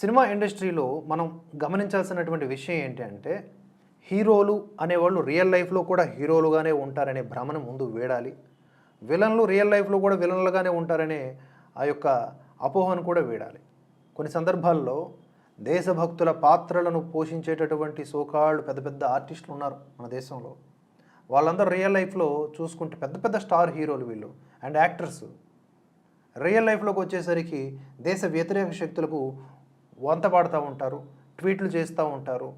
Cinema ఇండస్ట్రీలో మనం గమనించాల్సినటువంటి విషయం ఏంటి అంటే హీరోలు అనేవాళ్ళు రియల్ లైఫ్లో కూడా హీరోలుగానే ఉంటారనే భ్రమను ముందు వేడాలి. విలన్లు రియల్ లైఫ్లో కూడా విలన్లుగానే ఉంటారనే ఆ యొక్క అపోహను కూడా వేడాలి. కొన్ని సందర్భాల్లో దేశభక్తుల పాత్రలను పోషించేటటువంటి సోకాళ్ళు పెద్ద పెద్ద ఆర్టిస్టులు ఉన్నారు మన దేశంలో. వాళ్ళందరూ రియల్ లైఫ్లో చూసుకుంటే పెద్ద పెద్ద స్టార్ హీరోలు వీళ్ళు అండ్ యాక్టర్స్. రియల్ లైఫ్లోకి వచ్చేసరికి దేశ వ్యతిరేక శక్తులకు వంత పాడుతూ ఉంటారు ట్వీట్లు చేస్తూ ఉంటారు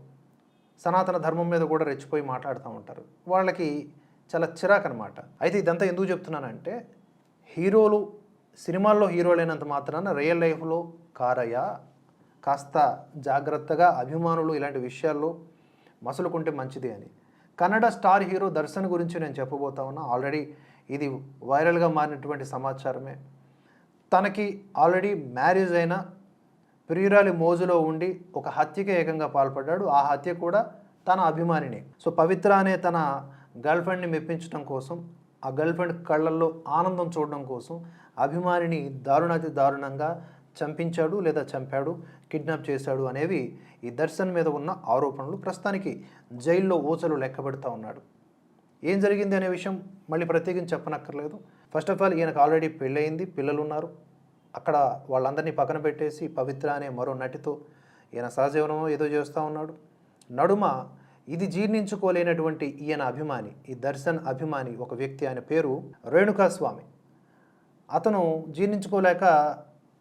సనాతన ధర్మం మీద కూడా రెచ్చిపోయి మాట్లాడుతూ ఉంటారు. వాళ్ళకి చాలా చిరాకు అనమాట అయితే ఇదంతా ఎందుకు చెప్తున్నానంటే హీరోలు సినిమాల్లో హీరోలైనంత మాత్రాన రియల్ లైఫ్లో కారయ్య కాస్త జాగ్రత్తగా అభిమానులు ఇలాంటి విషయాల్లో మసులుకుంటే మంచిది అని. కన్నడ స్టార్ హీరో దర్శన్ గురించి నేను చెప్పబోతా ఉన్నా. ఆల్రెడీ ఇది వైరల్గా మారినటువంటి సమాచారమే. తనకి ఆల్రెడీ మ్యారేజ్ అయిన ప్రియురాలి మోజులో ఉండి ఒక హత్యకి ఏకంగా పాల్పడ్డాడు. ఆ హత్య కూడా తన అభిమానిని. సో పవిత్ర అనే తన గర్ల్ ఫ్రెండ్ని మెప్పించడం కోసం ఆ గర్ల్ ఫ్రెండ్ కళ్ళల్లో ఆనందం చూడడం కోసం అభిమానిని దారుణాతి దారుణంగా చంపించాడు లేదా చంపాడు కిడ్నాప్ చేశాడు అనేవి ఈ దర్శన్ మీద ఉన్న ఆరోపణలు. ప్రస్తుతానికి జైల్లో ఊచలు లెక్కబెడుతూ ఉన్నాడు. ఏం జరిగింది అనే విషయం మళ్ళీ ప్రత్యేకించి చెప్పనక్కర్లేదు. ఫస్ట్ ఆఫ్ ఆల్ ఈయనకు ఆల్రెడీ పెళ్ళయింది పిల్లలు ఉన్నారు అక్కడ వాళ్ళందరినీ పక్కన పెట్టేసి పవిత్ర అనే మరో నటితో ఈయన సహజీవనం ఏదో చేస్తూ ఉన్నాడు. నడుమ ఇది జీర్ణించుకోలేనటువంటి ఈయన అభిమాని ఈ దర్శన్ అభిమాని ఒక వ్యక్తి ఆయన పేరు రేణుకా స్వామి అతను జీర్ణించుకోలేక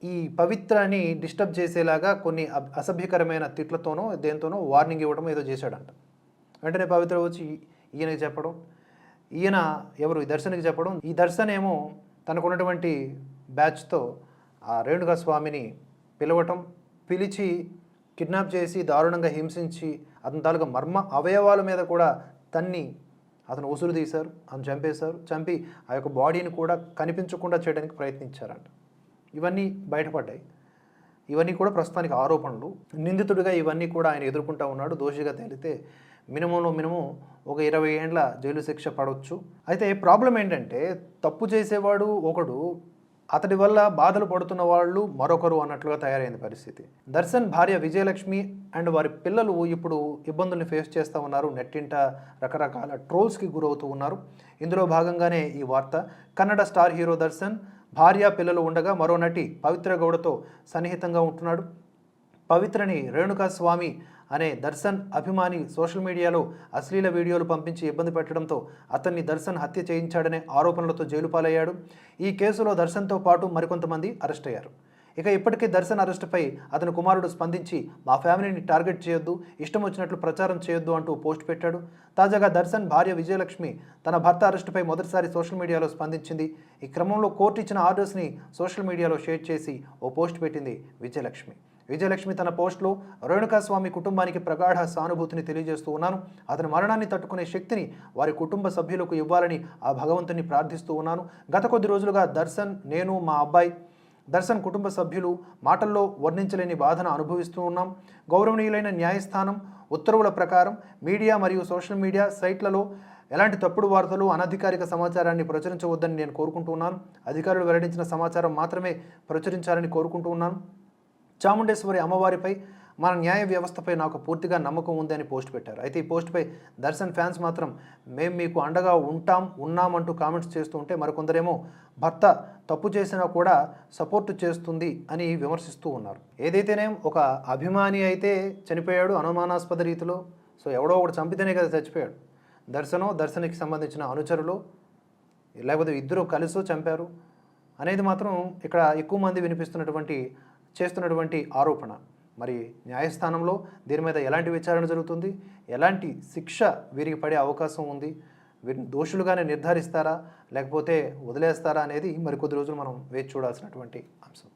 ఈ పవిత్రాన్ని డిస్టర్బ్ చేసేలాగా కొన్ని అబ్- అసభ్యకరమైన తిట్లతోనో దేంతోనో వార్నింగ్ ఇవ్వడం ఏదో చేశాడంట. వెంటనే పవిత్ర వచ్చి ఈయనకి చెప్పడం ఈయన ఎవరు ఈ దర్శన్కి చెప్పడం ఈ దర్శన్ ఏమో తనకున్నటువంటి బ్యాచ్తో ఆ రేణుకా స్వామిని పిలవటం పిలిచి కిడ్నాప్ చేసి దారుణంగా హింసించి అతని తాలూకా మర్మ అవయవాల మీద కూడా తన్ని అతను ఉసురు తీశారు అతను చంపేశారు చంపి ఆ యొక్క బాడీని కూడా కనిపించకుండా చేయడానికి ప్రయత్నించారంట. ఇవన్నీ బయటపడ్డాయి. ఇవన్నీ కూడా ప్రస్తుతానికి ఆరోపణలు. నిందితుడిగా ఇవన్నీ కూడా ఆయన ఎదుర్కొంటా ఉన్నాడు. దోషిగా తేలితే మినిమంలో మినిమం ఒక ఇరవై ఏండ్ల జైలు శిక్ష పడవచ్చు అయితే ప్రాబ్లం ఏంటంటే తప్పు చేసేవాడు ఒకడు అతడి వల్ల బాధలు పడుతున్న వాళ్ళు మరొకరు అన్నట్లుగా తయారైంది పరిస్థితి. దర్శన్ భార్య విజయలక్ష్మి అండ్ వారి పిల్లలు ఇప్పుడు ఇబ్బందుల్ని ఫేస్ చేస్తూ ఉన్నారు. నెట్టింట రకరకాల ట్రోల్స్కి గురవుతూ ఉన్నారు. ఇందులో భాగంగానే ఈ వార్త. కన్నడ స్టార్ హీరో దర్శన్ భార్య పిల్లలు ఉండగా మరో నటి పవిత్ర గౌడతో సన్నిహితంగా ఉంటున్నాడు. పవిత్రని రేణుకా స్వామి అనే దర్శన్ అభిమాని సోషల్ మీడియాలో అశ్లీల వీడియోలు పంపించి ఇబ్బంది పెట్టడంతో అతన్ని దర్శన్ హత్య చేయించాడనే ఆరోపణలతో జైలు పాలయ్యాడు. ఈ కేసులో దర్శన్తో పాటు మరికొంతమంది అరెస్ట్ అయ్యారు. ఇక ఇప్పటికే దర్శన్ అరెస్టుపై అతని కుమారుడు స్పందించి మా ఫ్యామిలీని టార్గెట్ చేయొద్దు ఇష్టం వచ్చినట్లు ప్రచారం చేయొద్దు అంటూ పోస్ట్ పెట్టాడు. తాజాగా దర్శన్ భార్య విజయలక్ష్మి తన భర్త అరెస్టుపై మొదటిసారి సోషల్ మీడియాలో స్పందించింది. ఈ క్రమంలో కోర్టు ఇచ్చిన ఆర్డర్స్ని సోషల్ మీడియాలో షేర్ చేసి ఓ పోస్ట్ పెట్టింది విజయలక్ష్మి. విజయలక్ష్మి తన పోస్ట్లో రేణుకాస్వామి కుటుంబానికి ప్రగాఢ సానుభూతిని తెలియజేస్తూ ఉన్నాను. అతని మరణాన్ని తట్టుకునే శక్తిని వారి కుటుంబ సభ్యులకు ఇవ్వాలని ఆ భగవంతుని ప్రార్థిస్తూ ఉన్నాను. గత కొద్ది రోజులుగా దర్శన్ నేను మా అబ్బాయి దర్శన్ కుటుంబ సభ్యులు మాటల్లో వర్ణించలేని బాధను అనుభవిస్తూ ఉన్నాం. గౌరవనీయులైన న్యాయస్థానం ఉత్తర్వుల ప్రకారం మీడియా మరియు సోషల్ మీడియా సైట్లలో ఎలాంటి తప్పుడు వార్తలు అనధికారిక సమాచారాన్ని ప్రచురించవద్దని నేను కోరుకుంటున్నాను అధికారులు వెల్లడించిన సమాచారం మాత్రమే ప్రచురించాలని కోరుకుంటూ ఉన్నాను. చాముండేశ్వరి అమ్మవారిపై మన న్యాయ వ్యవస్థపై నాకు పూర్తిగా నమ్మకం ఉంది అని పోస్ట్ పెట్టారు. అయితే ఈ పోస్ట్పై దర్శన్ ఫ్యాన్స్ మాత్రం మేము మీకు అండగా ఉంటాం ఉన్నామంటూ కామెంట్స్ చేస్తూ ఉంటే మరికొందరేమో భర్త తప్పు చేసినా కూడా సపోర్ట్ చేస్తుంది అని విమర్శిస్తూ ఉన్నారు. ఏదైతేనే ఒక అభిమాని అయితే చనిపోయాడు అనుమానాస్పద రీతిలో సో ఎవడో ఒకటి చంపితేనే కదా చచ్చిపోయాడు. దర్శనం దర్శనికి సంబంధించిన అనుచరులు లేకపోతే ఇద్దరు కలిసో చంపారు అనేది మాత్రం ఇక్కడ ఎక్కువ మంది వినిపిస్తున్నటువంటి చేస్తున్నటువంటి ఆరోపణ. మరి న్యాయస్థానంలో దీని మీద ఎలాంటి విచారణ జరుగుతుంది? ఎలాంటి శిక్ష వీరికి పడే అవకాశం ఉంది? వీరిని దోషులుగానే నిర్ధారిస్తారా? లేకపోతే వదిలేస్తారా అనేది మరికొద్ది రోజులు మనం వేచి చూడాల్సినటువంటి అంశం.